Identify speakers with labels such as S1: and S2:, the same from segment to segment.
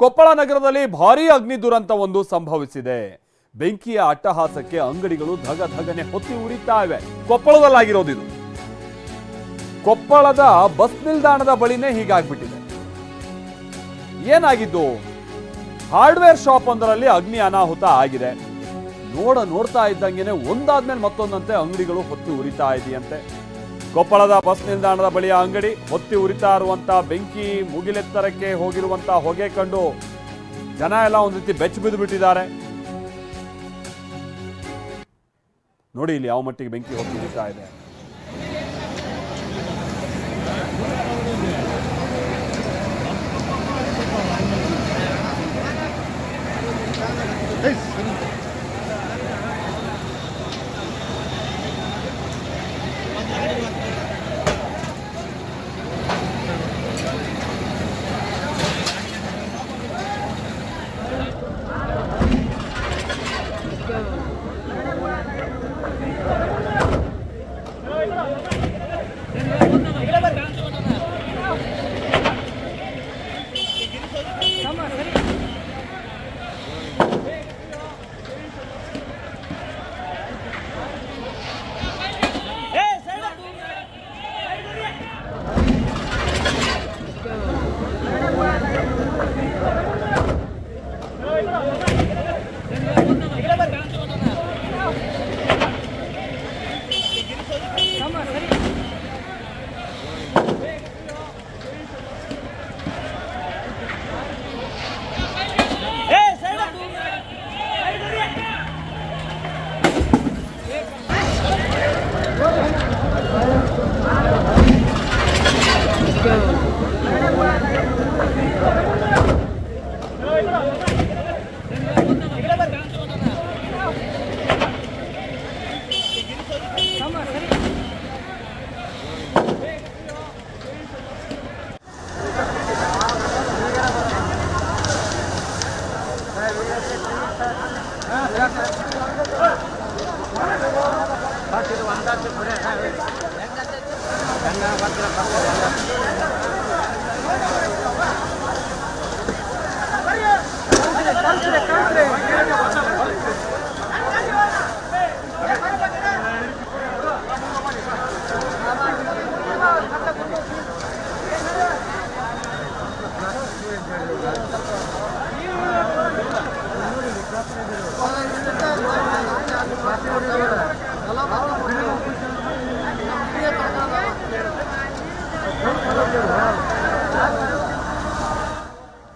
S1: ಕೊಪ್ಪಳ ನಗರದಲ್ಲಿ ಭಾರೀ ಅಗ್ನಿ ದುರಂತ ಒಂದು ಸಂಭವಿಸಿದೆ. ಬೆಂಕಿಯ ಅಟ್ಟಹಾಸಕ್ಕೆ ಅಂಗಡಿಗಳು ಧಗ ಧಗನೆ ಹೊತ್ತಿ ಉರಿತಾ ಇವೆ ಕೊಪ್ಪಳದಲ್ಲಾಗಿರೋದಿದು. ಕೊಪ್ಪಳದ ಬಸ್ ನಿಲ್ದಾಣದ ಬಳಿನೇ ಹೀಗಾಗ್ಬಿಟ್ಟಿದೆ. ಏನಾಗಿದ್ದು? ಹಾರ್ಡ್ವೇರ್ ಶಾಪ್ ಒಂದರಲ್ಲಿ ಅಗ್ನಿ ಅನಾಹುತ ಆಗಿದೆ. ನೋಡ ನೋಡ್ತಾ ಇದ್ದಂಗೆನೆ ಒಂದಾದ್ಮೇಲೆ ಮತ್ತೊಂದಂತೆ ಅಂಗಡಿಗಳು ಹೊತ್ತಿ ಉರಿತಾ ಇದೆಯಂತೆ. ಕೊಪ್ಪಳದ ಬಸ್ ನಿಲ್ದಾಣದ ಬಳಿಯ ಅಂಗಡಿ ಹೊತ್ತಿ ಉರಿತಾ ಇರುವಂತಹ ಬೆಂಕಿ ಮುಗಿಲೆತ್ತರಕ್ಕೆ ಹೋಗಿರುವಂತಹ ಹೊಗೆ ಕಂಡು ಜನ ಎಲ್ಲ ಒಂದ್ ರೀತಿ ಬೆಚ್ಚ ಬಿದ್ದು ಬಿಟ್ಟಿದ್ದಾರೆ ನೋಡಿ ಇಲ್ಲಿ ಯಾವ ಮಟ್ಟಿಗೆ ಬೆಂಕಿ ಹೊತ್ತಿ ಉರಿತಾ ಇದೆ. Thank you.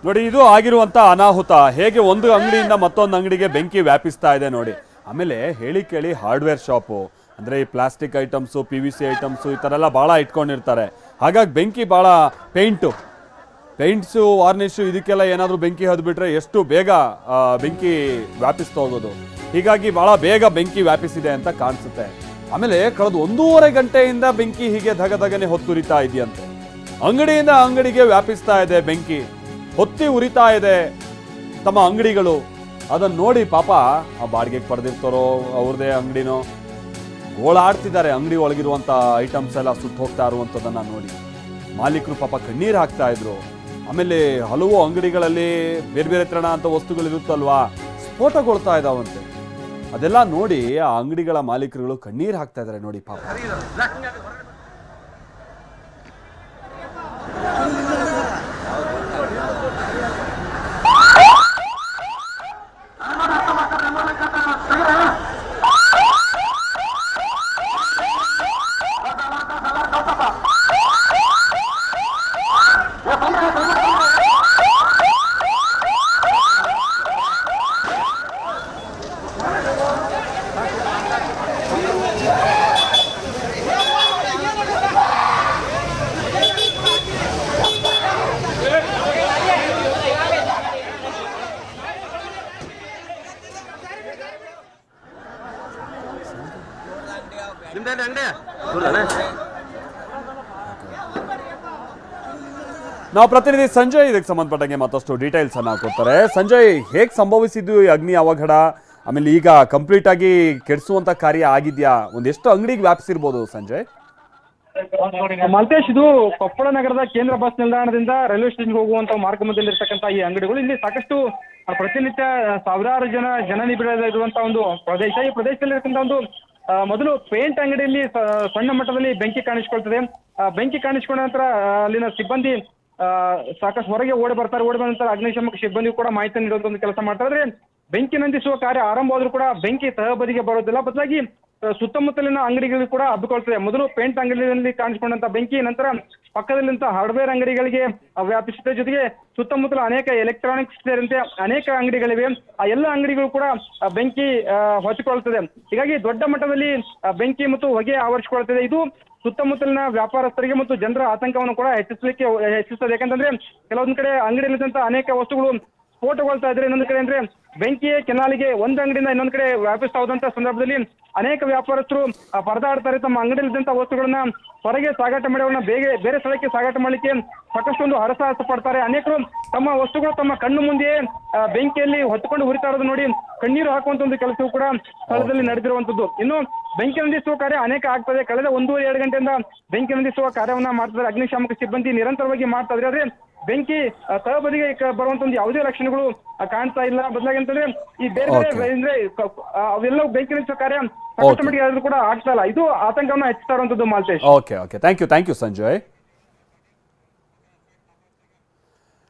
S1: ನೋಡಿ, ಇದು ಆಗಿರುವಂತ ಅನಾಹುತ. ಹೇಗೆ ಒಂದು ಅಂಗಡಿಯಿಂದ ಮತ್ತೊಂದು ಅಂಗಡಿಗೆ ಬೆಂಕಿ ವ್ಯಾಪಿಸ್ತಾ ಇದೆ ನೋಡಿ. ಆಮೇಲೆ ಹೇಳಿ ಕೇಳಿ ಹಾರ್ಡ್ವೇರ್ ಶಾಪು. ಅಂದ್ರೆ ಈ plastic items, P V C items ಈ ಥರ ಎಲ್ಲ ಭಾಳ ಇಟ್ಕೊಂಡಿರ್ತಾರೆ. ಹಾಗಾಗಿ ಬೆಂಕಿ ಭಾಳ ಪೇಂಟು. ಪೇಂಟ್ಸು, ವಾರ್ನಿಷು ಇದಕ್ಕೆಲ್ಲ ಏನಾದರೂ ಬೆಂಕಿ ಹದ್ಬಿಟ್ರೆ ಎಷ್ಟು ಬೇಗ ಬೆಂಕಿ ವ್ಯಾಪಿಸ್ತಾ ಹೋಗೋದು. ಹೀಗಾಗಿ ಭಾಳ ಬೇಗ ಬೆಂಕಿ ವ್ಯಾಪಿಸಿದೆ ಅಂತ ಕಾಣಿಸುತ್ತೆ. ಆಮೇಲೆ ಕಳೆದ ಒಂದೂವರೆ ಗಂಟೆಯಿಂದ ಬೆಂಕಿ ಹೀಗೆ ಧಗ ಧಗನೆ ಹೊತ್ತುರಿತಾ ಇದೆಯಂತೆ. ಅಂಗಡಿಯಿಂದ ಅಂಗಡಿಗೆ ವ್ಯಾಪಿಸ್ತಾ ಇದೆ ಬೆಂಕಿ. ಹೊತ್ತಿ ಉರಿತಾ ಇದೆ ತಮ್ಮ ಅಂಗಡಿಗಳು. ಅದನ್ನ ನೋಡಿ ಪಾಪ ಆ ಬಾಡಿಗೆಗೆ ಪಡೆದಿರ್ತಾರೋ ಅವ್ರದೇ ಅಂಗಡಿನೋ. ಗೋಳಾಡ್ತಿದ್ದಾರೆ ಅಂಗಡಿ ಒಳಗಿರುವಂತ ಐಟಮ್ಸ್ ಎಲ್ಲ ಸುಟ್ಟು ಹೋಗ್ತಾ ಇರುವಂಥದ್ದನ್ನ ನೋಡಿ. ಮಾಲೀಕರು ಪಾಪ ಕಣ್ಣೀರು ಹಾಕ್ತಾ ಇದ್ರು. ಆಮೇಲೆ ಹಲವು ಅಂಗಡಿಗಳಲ್ಲಿ ಬೇರೆ ಬೇರೆ ತರಣ ಅಂತ ವಸ್ತುಗಳಿರುತ್ತಲ್ವಾ ಸ್ಫೋಟಗೊಳ್ತಾ ಇದಾವಂತೆ. ಅದೆಲ್ಲ ನೋಡಿ ಆ ಅಂಗಡಿಗಳ ಮಾಲೀಕರುಗಳು ಕಣ್ಣೀರು ಹಾಕ್ತಾ ಇದ್ದಾರೆ ನೋಡಿ ಪಾಪ
S2: ನಿಮ್ದೇನು ಅಂಗಡಿ
S1: ನಾವು ಪ್ರತಿನಿಧಿ ಸಂಜಯ್ ಇದಕ್ಕೆ ಸಂಬಂಧಪಟ್ಟಂಗೆ ಮತ್ತಷ್ಟು ಡೀಟೇಲ್ಸ್ ಅನ್ನ ಕೊಡ್ತಾರೆ. ಸಂಜಯ್ ಹೇಗೆ ಸಂಭವಿಸಿದ್ದು ಈ ಅಗ್ನಿ ಅವಘಡ? ಆಮೇಲೆ ಈಗ ಕಂಪ್ಲೀಟ್ ಆಗಿ ಕೆಡಿಸುವಂತ ಕಾರ್ಯ ಆಗಿದ್ಯಾ? ಒಂದೆಷ್ಟು ಅಂಗಡಿಗೆ ವ್ಯಾಪಿಸಿರ್ಬೋದು ಸಂಜಯ್.
S2: ಮಲ್ತೇಶ್ ಇದು ಕೊಪ್ಪಳ ನಗರದ ಕೇಂದ್ರ ಬಸ್ ನಿಲ್ದಾಣದಿಂದ ರೈಲ್ವೆ ಸ್ಟೇಷನ್ಗೆ ಹೋಗುವಂತ ಮಾರ್ಗ ಮಧ್ಯದಲ್ಲಿರ್ತಕ್ಕಂಥ ಈ ಅಂಗಡಿಗಳು. ಇಲ್ಲಿ ಸಾಕಷ್ಟು ಪ್ರತಿನಿತ್ಯ ಸಾವಿರಾರು ಜನ ಜನನಿಬಿಡ ಇರುವಂತ ಒಂದು ಪ್ರದೇಶ. ಈ ಪ್ರದೇಶದಲ್ಲಿ ಇರ್ತಕ್ಕಂಥ ಒಂದು ಮೊದಲು ಪೇಂಟ್ ಅಂಗಡಿಯಲ್ಲಿ ಸಣ್ಣ ಮಟ್ಟದಲ್ಲಿ ಬೆಂಕಿ ಕಾಣಿಸಿಕೊಳ್ತದೆ. ಆ, ಬೆಂಕಿ ಕಾಣಿಸ್ಕೊಂಡ ನಂತರ ಅಲ್ಲಿನ ಸಿಬ್ಬಂದಿ ಆ, ಸಾಕಷ್ಟು ಹೊರಗೆ ಓಡಿ ಬರ್ತಾರೆ. ಓಡಿ ಬಂದ ನಂತರ ಅಗ್ನಿಶಾಮಕ ಸಿಬ್ಬಂದಿ ಕೂಡ ಮಾಹಿತಿ ನೀಡುವಂತ ಒಂದು ಕೆಲಸ ಮಾಡ್ತಾರೆ ಆದ್ರೆ ಬೆಂಕಿ ನಂದಿಸುವ ಕಾರ್ಯ ಆರಂಭವಾದ್ರೂ ಕೂಡ ಬೆಂಕಿ ತಹಬದಿಗೆ ಬರೋದಿಲ್ಲ. ಬದಲಾಗಿ ಸುತ್ತಮುತ್ತಲಿನ ಅಂಗಡಿಗಳಿಗೂ ಕೂಡ ಹಬ್ಬಿಕೊಳ್ತದೆ. ಮೊದಲು ಪೇಂಟ್ ಅಂಗಡಿಯಲ್ಲಿ ಕಾಣಿಸಿಕೊಂಡಂತ ಬೆಂಕಿ ನಂತರ ಪಕ್ಕದಲ್ಲಿಂತ ಹಾರ್ಡ್ವೇರ್ ಅಂಗಡಿಗಳಿಗೆ ವ್ಯಾಪಿಸಿದ ಜೊತೆಗೆ ಸುತ್ತಮುತ್ತಲ ಅನೇಕ ಎಲೆಕ್ಟ್ರಾನಿಕ್ಸ್ ಸೇರಿದಂತೆ ಅನೇಕ ಅಂಗಡಿಗಳಿವೆ. ಆ ಎಲ್ಲ ಅಂಗಡಿಗಳು ಕೂಡ ಬೆಂಕಿ ಹೊಚ್ಚಿಕೊಳ್ಳುತ್ತದೆ ಹೀಗಾಗಿ ದೊಡ್ಡ ಮಟ್ಟದಲ್ಲಿ ಬೆಂಕಿ ಮತ್ತು ಹೊಗೆ ಆವರಿಸಿಕೊಳ್ಳುತ್ತದೆ. ಇದು ಸುತ್ತಮುತ್ತಲಿನ ವ್ಯಾಪಾರಸ್ಥರಿಗೆ ಮತ್ತು ಜನರ ಆತಂಕವನ್ನು ಕೂಡ ಹೆಚ್ಚಿಸಲಿಕ್ಕೆ ಹೆಚ್ಚಿಸುತ್ತದೆ ಯಾಕಂತಂದ್ರೆ, ಕೆಲವೊಂದು ಕಡೆ ಅಂಗಡಿಯಲ್ಲಿದ್ದಂತ ಅನೇಕ ವಸ್ತುಗಳು ಸ್ಫೋಟಗೊಳ್ತಾ ಇದ್ರೆ ಇನ್ನೊಂದು ಕಡೆ ಅಂದ್ರೆ ಬೆಂಕಿಯ ಕೆನಾಲಿಗೆ ಒಂದು ಅಂಗಡಿಯಿಂದ ಇನ್ನೊಂದು ಕಡೆ ವ್ಯಾಪಿಸ್ತಾ ಹೋದಂತ ಸಂದರ್ಭದಲ್ಲಿ ಅನೇಕ ವ್ಯಾಪಾರಸ್ಥರು ಪರದಾಡ್ತಾರೆ. ತಮ್ಮ ಅಂಗಡಿಯಲ್ಲಿದ್ದಂತ ವಸ್ತುಗಳನ್ನ ಹೊರಗೆ ಸಾಗಾಟ ಮಾಡಿ ಅವನ್ನ ಬೇಗ ಬೇರೆ ಸ್ಥಳಕ್ಕೆ ಸಾಗಾಟ ಮಾಡಲಿಕ್ಕೆ ಸಾಕಷ್ಟು ಒಂದು ಹರಸಾಹಸ ಪಡ್ತಾರೆ. ಅನೇಕರು ತಮ್ಮ ವಸ್ತುಗಳು ತಮ್ಮ ಕಣ್ಣು ಮುಂದೆಯೇ ಆ, ಬೆಂಕಿಯಲ್ಲಿ ಹೊತ್ತುಕೊಂಡು ಹುರಿತಾ ಇರೋದು ನೋಡಿ ಕಣ್ಣೀರು ಹಾಕುವಂತ ಒಂದು ಕೆಲಸವೂ ಕೂಡ ಸ್ಥಳದಲ್ಲಿ ನಡೆದಿರುವಂತದ್ದು. ಇನ್ನು ಬೆಂಕಿ ನಂದಿಸುವ ಕಾರ್ಯ ಅನೇಕ ಆಗ್ತದೆ. ಕಳೆದ ಒಂದೂವರೆ ಎರಡು ಗಂಟೆಯಿಂದ ಬೆಂಕಿ ನಂದಿಸುವ ಕಾರ್ಯವನ್ನ ಮಾಡ್ತಾರೆ ಅಗ್ನಿಶಾಮಕ ಸಿಬ್ಬಂದಿ. ನಿರಂತರವಾಗಿ ಮಾಡ್ತಾ ಇದ್ರೆ ಆದ್ರೆ ಬೆಂಕಿ ತಳಬದಿಗೆ ಬರುವಂತ ಒಂದು ಯಾವುದೇ ಲಕ್ಷಣಗಳು ಕಾಣ್ತಾ ಇಲ್ಲ. ಬದಲಾಗಿ ಅಂತಂದ್ರೆ ಈ ಬೇರೆ ಬೇರೆ. ಅಂದ್ರೆ ಅವೆಲ್ಲವೂ ಬೆಂಕಿ ನಂದಿಸುವ ಕಾರ್ಯ ಸಾಕಷ್ಟು ಮಟ್ಟಿಗೆ ಆದ್ರೂ ಕೂಡ ಆಗ್ತಾ ಇಲ್ಲ. ಇದು ಆತಂಕವನ್ನ ಹೆಚ್ಚಿಸ್ತಾ ಇರುವಂತದ್ದು Malthesh.
S1: Okay okay thank you thank you Sanjay.